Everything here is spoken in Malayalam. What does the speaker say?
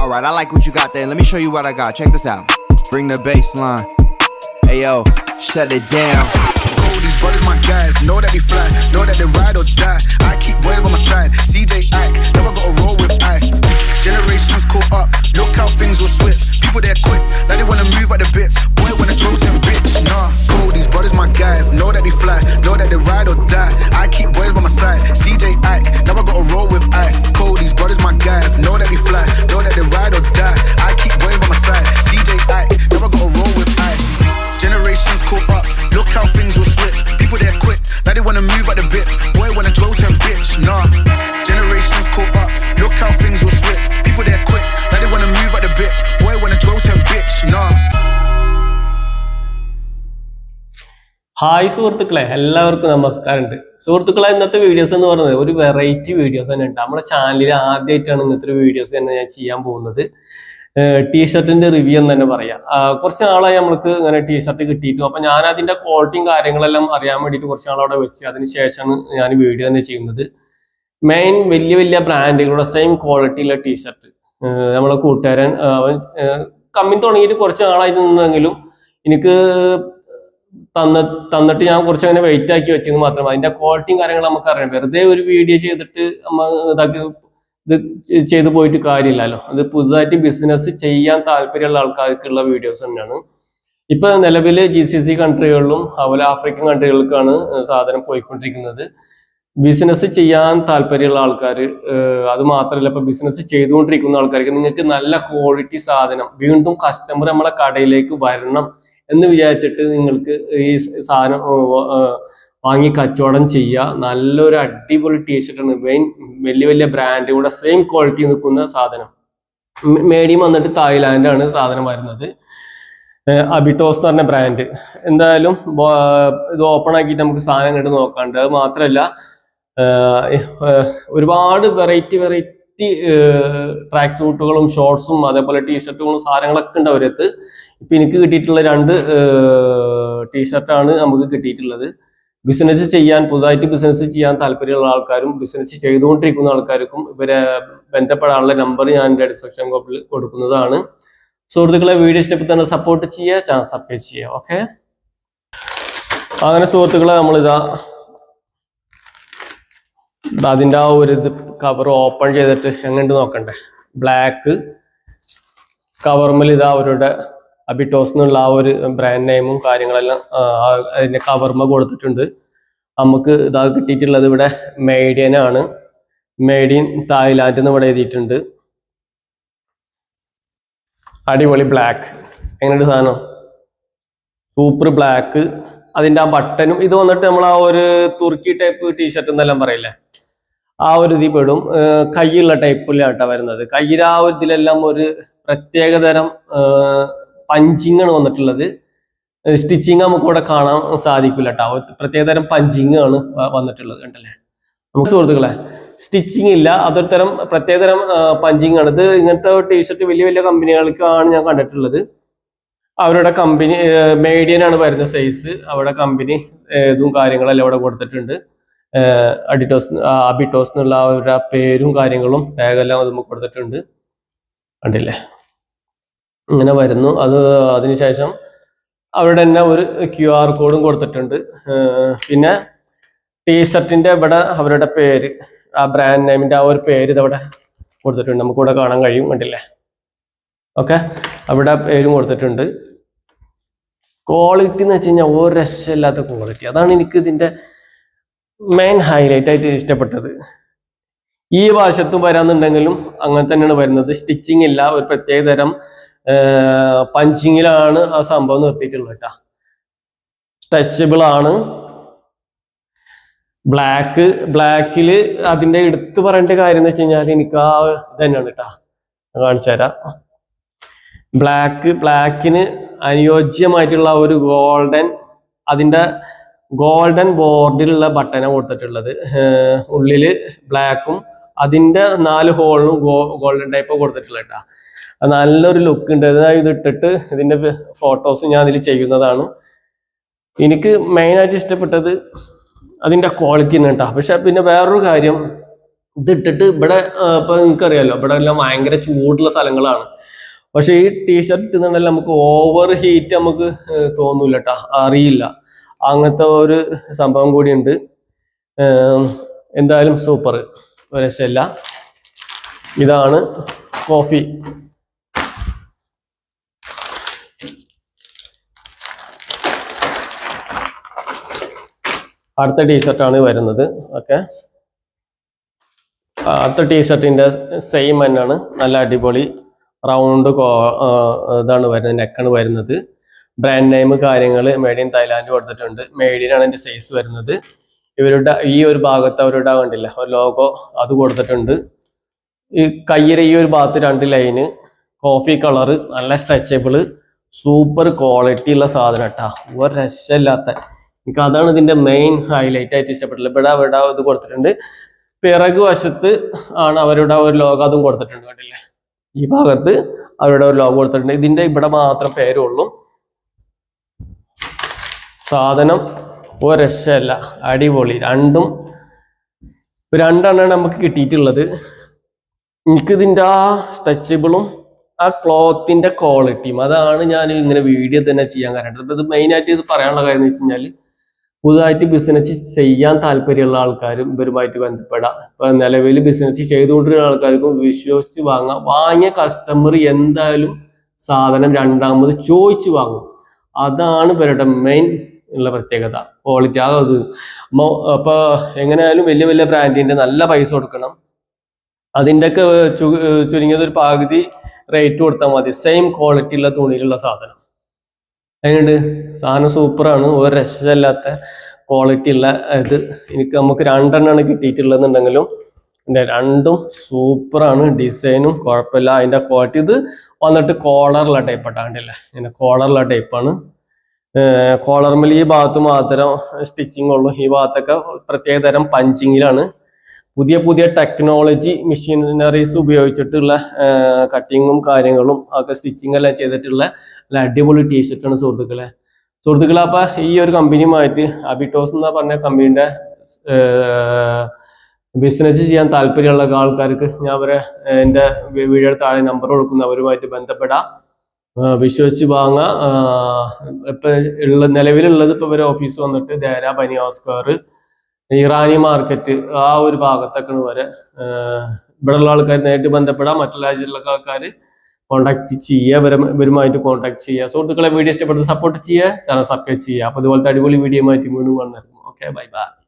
Alright, I like what you got there. Let me show you what I got. Check this out. Bring the bass line. Hey yo, shut it down. All these brothers my guys, know that we fly, know that they ride or die. I keep boys by my side, CJ Ike, never gotta roll with ice. Generations caught up, look how things will switch. People they're quick, now they wanna move at the bits. Boy wanna throw them bitch, nah. All these brothers my guys, know that we fly, know that they ride or die. I keep boys by my side, CJ Ike, never gotta roll with ice. Call these brothers my guys, know that we fly, know hi സുഹൃത്തുക്കളെ. എല്ലാവർക്കും നമസ്കാരമുണ്ട്. സുഹൃത്തുക്കളെ ഇന്നത്തെ വീഡിയോസ് എന്ന് പറയുന്നത് ഒരു വെറൈറ്റി വീഡിയോസ് തന്നെ ഉണ്ട് നമ്മുടെ ചാനലിൽ ആദ്യമായിട്ടാണ് ഇന്നത്തെ ഒരു വീഡിയോസ് തന്നെ ഞാൻ ചെയ്യാൻ പോകുന്നത്. ടീഷർട്ടിന്റെ റിവ്യൂ എന്ന് തന്നെ പറയാം. കുറച്ച് നാളായി നമ്മൾക്ക് ഇങ്ങനെ ടീഷർട്ട് കിട്ടിയിട്ടു. അപ്പൊ ഞാൻ അതിന്റെ ക്വാളിറ്റിയും കാര്യങ്ങളെല്ലാം അറിയാൻ വേണ്ടിയിട്ട് കുറച്ച് നാളവിടെ വെച്ച് അതിനുശേഷമാണ് ഞാൻ വീഡിയോ തന്നെ ചെയ്യുന്നത്. മെയിൻ വലിയ വലിയ ബ്രാൻഡുകളുടെ സെയിം ക്വാളിറ്റിയുള്ള ടീഷർട്ട് നമ്മളെ കൂട്ടുകാരൻ അവൻ കമ്പനി തുടങ്ങിയിട്ട് കുറച്ച് നാളായിട്ടുണ്ടെങ്കിലും എനിക്ക് തന്ന തന്നിട്ട് ഞാൻ കുറച്ച് അങ്ങനെ വെയിറ്റ് ആക്കി വെച്ചെന്ന് മാത്രം. അതിന്റെ ക്വാളിറ്റിയും കാര്യങ്ങളും നമുക്ക് അറിയാം. വെറുതെ ഒരു വീഡിയോ ചെയ്തിട്ട് നമ്മ ഇതാക്കി ഇത് ചെയ്ത് പോയിട്ട് കാര്യമില്ലല്ലോ. അത് പുതുതായിട്ട് ബിസിനസ് ചെയ്യാൻ താല്പര്യമുള്ള ആൾക്കാർക്കുള്ള വീഡിയോസ് തന്നെയാണ്. ഇപ്പൊ നിലവിൽ ജി സി സി കൺട്രികളിലും അതുപോലെ ആഫ്രിക്കൻ കൺട്രികൾക്കാണ് സാധനം പോയിക്കൊണ്ടിരിക്കുന്നത്. ബിസിനസ് ചെയ്യാൻ താല്പര്യമുള്ള ആൾക്കാർ അത് മാത്രമല്ല ഇപ്പൊ ബിസിനസ് ചെയ്തുകൊണ്ടിരിക്കുന്ന ആൾക്കാർക്ക് നിങ്ങൾക്ക് നല്ല ക്വാളിറ്റി സാധനം വീണ്ടും കസ്റ്റമർ നമ്മളെ കടയിലേക്ക് വരണം. എന്ന് വിചാരിച്ചിട്ട് നിങ്ങൾക്ക് ഈ സാധനം വാങ്ങി കച്ചവടം ചെയ്യുക നല്ലൊരു അടിപൊളി ടീഷർട്ടാണ് വെയിൻ വലിയ വലിയ ബ്രാൻഡ് കൂടെ സെയിം ക്വാളിറ്റി നിൽക്കുന്ന സാധനം. മേഡിയം വന്നിട്ട് തായ്ലാൻഡാണ് സാധനം വരുന്നത്. അബിറ്റോസ് എന്ന് പറഞ്ഞ ബ്രാൻഡ് എന്തായാലും ഇത് ഓപ്പൺ ആക്കിയിട്ട് നമുക്ക് സാധനം കണ്ട് നോക്കാണ്ട്. അത് മാത്രമല്ല ഒരുപാട് വെറൈറ്റി വെറൈറ്റി ട്രാക്ക് സൂട്ടുകളും ഷോർട്സും അതേപോലെ ടീഷർട്ടുകളും സാധനങ്ങളൊക്കെ ഉണ്ട് അവരത്ത് ഇപ്പൊ എനിക്ക് കിട്ടിയിട്ടുള്ള രണ്ട് ടീഷർട്ടാണ് നമുക്ക് കിട്ടിയിട്ടുള്ളത്. ബിസിനസ് ചെയ്യാൻ പുതുതായിട്ട് ബിസിനസ് ചെയ്യാൻ താല്പര്യമുള്ള ആൾക്കാരും ബിസിനസ് ചെയ്തുകൊണ്ടിരിക്കുന്ന ആൾക്കാർക്കും ഇവരെ ബന്ധപ്പെടാനുള്ള നമ്പർ ഞാൻ ഡിസ്ക്രിപ്ഷൻ ബോക്സിൽ കൊടുക്കുന്നതാണ്. സുഹൃത്തുക്കളെ വീഡിയോ ഇഷ്ടപ്പെട്ട് തന്നെ സപ്പോർട്ട് ചെയ്യുക ചാനൽ സബ്സ്ക്രൈബ് ചെയ്യുക ഓക്കെ അങ്ങനെ സുഹൃത്തുക്കളെ നമ്മളിതാ അതിന്റെ ആ ഒരു കവർ ഓപ്പൺ ചെയ്തിട്ട് എങ്ങോട്ട് നോക്കണ്ടേ? ബ്ലാക്ക് കവർമിൽ ഇതാ അവരുടെ അബിറ്റോസ് എന്നുള്ള ആ ഒരു ബ്രാൻഡ് നെയിമും കാര്യങ്ങളെല്ലാം ആ കവർമ കൊടുത്തിട്ടുണ്ട്. നമുക്ക് ഇതാ കിട്ടിയിട്ടുള്ളത് ഇവിടെ മെയ്ഡ് ഇൻ തായ്ലാൻഡ് എന്ന് ഇവിടെ എഴുതിയിട്ടുണ്ട്. അടിപൊളി ബ്ലാക്ക് എങ്ങനെയുണ്ട് സാധനം? സൂപ്പർ ബ്ലാക്ക് അതിന്റെ ആ ബട്ടനും ഇത് വന്നിട്ട് നമ്മൾ ആ ഒരു തുർക്കി ടൈപ്പ് ടീഷർട്ട് എന്നെല്ലാം പറയില്ലേ? ആ ഒരു ഇതിൽ പെടും. കയ്യുള്ള ടൈപ്പിലാട്ടാ വരുന്നത്. കയ്യിൽ ആ ഒരു ഇതിലെല്ലാം ഒരു പ്രത്യേകതരം പഞ്ചിങ് ആണ് വന്നിട്ടുള്ളത് സ്റ്റിച്ചിങ് നമുക്ക് ഇവിടെ കാണാൻ സാധിക്കില്ല കേട്ടോ. പ്രത്യേകതരം പഞ്ചിങ് ആണ് വന്നിട്ടുള്ളത് കണ്ടല്ലേ? നമുക്ക് സുഹൃത്തുക്കളെ സ്റ്റിച്ചിങ് ഇല്ല. അതൊരു തരം പ്രത്യേകതരം പഞ്ചിങ് ആണ് ഇത് ഇങ്ങനത്തെ ടീഷർട്ട് വലിയ വലിയ കമ്പനികൾക്കാണ് ഞാൻ കണ്ടിട്ടുള്ളത്. അവരുടെ കമ്പനി മേഡിയൻ ആണ് വരുന്ന സൈസ് അവിടെ കമ്പനി ഇതും കാര്യങ്ങളെല്ലാം ഇവിടെ കൊടുത്തിട്ടുണ്ട്. അഡിറ്റോസ് അബിറ്റോസ് എന്നുള്ള ഒരു പേരും കാര്യങ്ങളും ടാഗെല്ലാം അത് നമുക്ക് കൊടുത്തിട്ടുണ്ട്. കണ്ടില്ലേ? ഇങ്ങനെ വരുന്നു. അത് അതിനുശേഷം അവിടെ തന്നെ ഒരു ക്യു ആർ കോഡും കൊടുത്തിട്ടുണ്ട്. പിന്നെ ടീഷർട്ടിന്റെ ഇവിടെ അവരുടെ പേര് ആ ബ്രാൻഡ് നെയിമിന്റെ ആ ഒരു പേര് ഇതവിടെ കൊടുത്തിട്ടുണ്ട്. നമുക്കിവിടെ കാണാൻ കഴിയും. കണ്ടില്ലേ? ഓക്കെ. അവിടെ പേരും കൊടുത്തിട്ടുണ്ട്. ക്വാളിറ്റി എന്ന് വെച്ച് കഴിഞ്ഞാൽ ഒരു രക്ഷയില്ലാത്ത ക്വാളിറ്റി. അതാണ് എനിക്ക് ഇതിന്റെ മെയിൻ ഹൈലൈറ്റ് ആയിട്ട് ഇഷ്ടപ്പെട്ടത്. ഈ വശത്തും വരാന്നുണ്ടെങ്കിലും അങ്ങനെ തന്നെയാണ് വരുന്നത്. സ്റ്റിച്ചിങ് ഇല്ല. ഒരു പ്രത്യേക തരം പഞ്ചിങ്ങിലാണ് ആ സംഭവം നിർത്തിയിട്ടുള്ളത് കേട്ടോ. സ്ട്രെച്ചബിൾ ആണ്. ബ്ലാക്ക് ബ്ലാക്കിൽ അതിന്റെ എടുത്തു പറയേണ്ട കാര്യം എന്ന് വെച്ച് കഴിഞ്ഞാൽ എനിക്ക് ആ ഇതന്നെയാണ് കേട്ടോ. കാണിച്ചു തരാം. ബ്ലാക്ക് ബ്ലാക്കിന് അനുയോജ്യമായിട്ടുള്ള ഒരു ഗോൾഡൻ അതിന്റെ ഗോൾഡൻ ബോർഡിലുള്ള ബട്ടനാണ് കൊടുത്തിട്ടുള്ളത്. ഉള്ളിൽ ബ്ലാക്കും അതിന്റെ നാല് ഹോളിനും ഗോൾഡൻ ടൈപ്പ് കൊടുത്തിട്ടുള്ളത് നല്ലൊരു ലുക്ക് ഉണ്ട്. ഇത് ഇട്ടിട്ട് ഇതിന്റെ ഫോട്ടോസ് ഞാൻ അതിൽ ചെയ്യുന്നതാണ്. എനിക്ക് മെയിനായിട്ട് ഇഷ്ടപ്പെട്ടത് അതിന്റെ ക്വാളിറ്റി തന്നെ കേട്ടോ പക്ഷെ പിന്നെ വേറൊരു കാര്യം. ഇതിട്ടിട്ട് ഇവിടെ ഇപ്പൊ നിങ്ങൾക്ക് അറിയാലോ ഇവിടെ എല്ലാം ഭയങ്കര ചൂടുള്ള സ്ഥലങ്ങളാണ്. പക്ഷെ ഈ ടീഷർട്ട് ഇട്ടുന്നുണ്ടെങ്കിൽ നമുക്ക് ഓവർ ഹീറ്റ് നമുക്ക് തോന്നൂല കേട്ടാ അറിയില്ല. അങ്ങനത്തെ ഒരു സംഭവം കൂടിയുണ്ട്. എന്തായാലും സൂപ്പർ. ഒരു ഇതാണ് കോഫി. അടുത്ത ടീഷർട്ടാണ് വരുന്നത്. ഓക്കെ. അടുത്ത ടീഷർട്ടിന്റെ സെയിം തന്നെയാണ്. നല്ല അടിപൊളി റൗണ്ട് ഇതാണ് വരുന്നത്. നെക്കാണ് വരുന്നത്. ബ്രാൻഡ് നെയിം കാര്യങ്ങൾ മെയ്ഡ് ഇൻ തായ്ലാൻഡ് കൊടുത്തിട്ടുണ്ട്. മെയ്ഡ് ഇൻ ആണ് എന്റെ സൈസ് വരുന്നത്. ഇവരുടെ ഈ ഒരു ഭാഗത്ത് അവരുടെ കണ്ടില്ല? ഒരു ലോഗോ അത് കൊടുത്തിട്ടുണ്ട്. ഈ കയ്യിലെ ഈ ഒരു ഭാഗത്ത് രണ്ട് ലൈന് കോഫി കളറ് നല്ല സ്ട്രെച്ചബിൾ സൂപ്പർ ക്വാളിറ്റി ഉള്ള സാധനം കേട്ടാ ഒരു രക്ഷമില്ലാത്ത എനിക്ക് അതാണ് ഇതിന്റെ മെയിൻ ഹൈലൈറ്റ് ആയിട്ട് ഇഷ്ടപ്പെട്ടുള്ളത് ഇവിടെ ഇവിടെ ഇത് കൊടുത്തിട്ടുണ്ട്. പിറകു വശത്ത് ആണ് അവരുടെ ഒരു ലോഗോ അതും കൊടുത്തിട്ടുണ്ട് കണ്ടില്ലേ? ഈ ഭാഗത്ത് അവരുടെ ഒരു ലോഗോ കൊടുത്തിട്ടുണ്ട്. ഇതിന്റെ ഇവിടെ മാത്രം പേരുള്ളൂ. സാധനം ഒരു രക്ഷയല്ല അടിപൊളി രണ്ടും രണ്ടെണ്ണമാണ് നമുക്ക് കിട്ടിയിട്ടുള്ളത് എനിക്കിതിന്റെ ആ സ്ട്രെച്ചബിളും ആ ക്ലോത്തിന്റെ ക്വാളിറ്റിയും അതാണ് ഞാൻ ഇങ്ങനെ വീഡിയോ തന്നെ ചെയ്യാൻ കാരണം ഇപ്പൊ ഇത് മെയിനായിട്ട് ഇത് പറയാനുള്ള കാര്യം എന്ന് വെച്ച് കഴിഞ്ഞാൽ പുതുതായിട്ട് ബിസിനസ് ചെയ്യാൻ താല്പര്യമുള്ള ആൾക്കാരും ഇവരുമായിട്ട് ബന്ധപ്പെടാം ഇപ്പം നിലവിൽ ബിസിനസ് ചെയ്തുകൊണ്ടിരുന്ന ആൾക്കാർക്കും വിശ്വസിച്ച് വാങ്ങാം വാങ്ങിയ കസ്റ്റമർ എന്തായാലും സാധനം രണ്ടാമത് ചോദിച്ചു വാങ്ങും അതാണ് ഇവരുടെ മെയിൻ ഉള്ള പ്രത്യേകത. ക്വാളിറ്റി അത് മോ- അപ്പൊ എങ്ങനെയായാലും വലിയ വലിയ ബ്രാൻഡിന്റെ നല്ല പൈസ കൊടുക്കണം. അതിന്റെയൊക്കെ ഒക്കെ ചുരുങ്ങിയത് ഒരു പകുതി റേറ്റ് കൊടുത്താൽ മതി. സെയിം ക്വാളിറ്റി ഉള്ള തുണിയിലുള്ള സാധനം. അതിനുണ്ട് സാധനം സൂപ്പറാണ് ഒരു രക്ഷമില്ലാത്ത ക്വാളിറ്റി ഉള്ള ഇത്. എനിക്ക് നമുക്ക് രണ്ടെണ്ണമാണ് കിട്ടിയിട്ടുള്ളതെന്നുണ്ടെങ്കിലും ഇതിന്റെ രണ്ടും സൂപ്പറാണ് ഡിസൈനും കുഴപ്പമില്ല. അതിന്റെ ക്വാളിറ്റി ഇത് വന്നിട്ട് കോളറുള്ള ടൈപ്പ് ആട്ടാണ്ടില്ല ഇങ്ങനെ കോളറുള്ള ടൈപ്പാണ് കോളർമിൽ ഈ ഭാഗത്ത് മാത്രം സ്റ്റിച്ചിങ് ഉള്ളൂ. ഈ ഭാഗത്തൊക്കെ പ്രത്യേക തരം പഞ്ചിങ്ങിലാണ് പുതിയ പുതിയ ടെക്നോളജി മെഷീനറീസ് ഉപയോഗിച്ചിട്ടുള്ള കട്ടിങ്ങും കാര്യങ്ങളും ഒക്കെ സ്റ്റിച്ചിങ് എല്ലാം ചെയ്തിട്ടുള്ള അടിപൊളി ടീഷർട്ടാണ് സുഹൃത്തുക്കളെ. സുഹൃത്തുക്കളെ അപ്പം ഈ ഒരു കമ്പനിയുമായിട്ട് അബിറ്റോസ് എന്ന് പറഞ്ഞ കമ്പനിയുടെ ബിസിനസ് ചെയ്യാൻ താല്പര്യമുള്ള ആൾക്കാർക്ക് ഞാൻ അവരെ എന്റെ വീഡിയോയുടെ താഴെ നമ്പർ കൊടുക്കുന്ന. അവരുമായിട്ട് ബന്ധപ്പെടാം. വിശ്വസിച്ച് വാങ്ങ. ഇപ്പൊ ഉള്ള നിലവിലുള്ളത് ഇപ്പൊ ഇവരെ ഓഫീസ് വന്നിട്ട് ദേര സ്ക്വയർ ഇറാനി മാർക്കറ്റ് ആ ഒരു ഭാഗത്തൊക്കെയാണ് വരെ ഇവിടെയുള്ള ആൾക്കാർ നേരിട്ട് ബന്ധപ്പെടാം. മറ്റുള്ള രാജ്യത്തിലുള്ള ആൾക്കാർ കോൺടാക്ട് ചെയ്യുക. ഇവരെ ഇവരുമായിട്ട് കോൺടാക്ട് ചെയ്യുക. സുഹൃത്തുക്കളെ വീഡിയോ ഇഷ്ടപ്പെടുന്നത് സപ്പോർട്ട് ചെയ്യുക. ചാനൽ സബ്സ്ക്രൈബ് ചെയ്യുക. അപ്പോൾ ഇതുപോലത്തെ അടിപൊളി വീഡിയോ ആയിട്ട് വീണ്ടും കാണുന്നതായിരിക്കും ഓക്കെ ബൈ ബൈ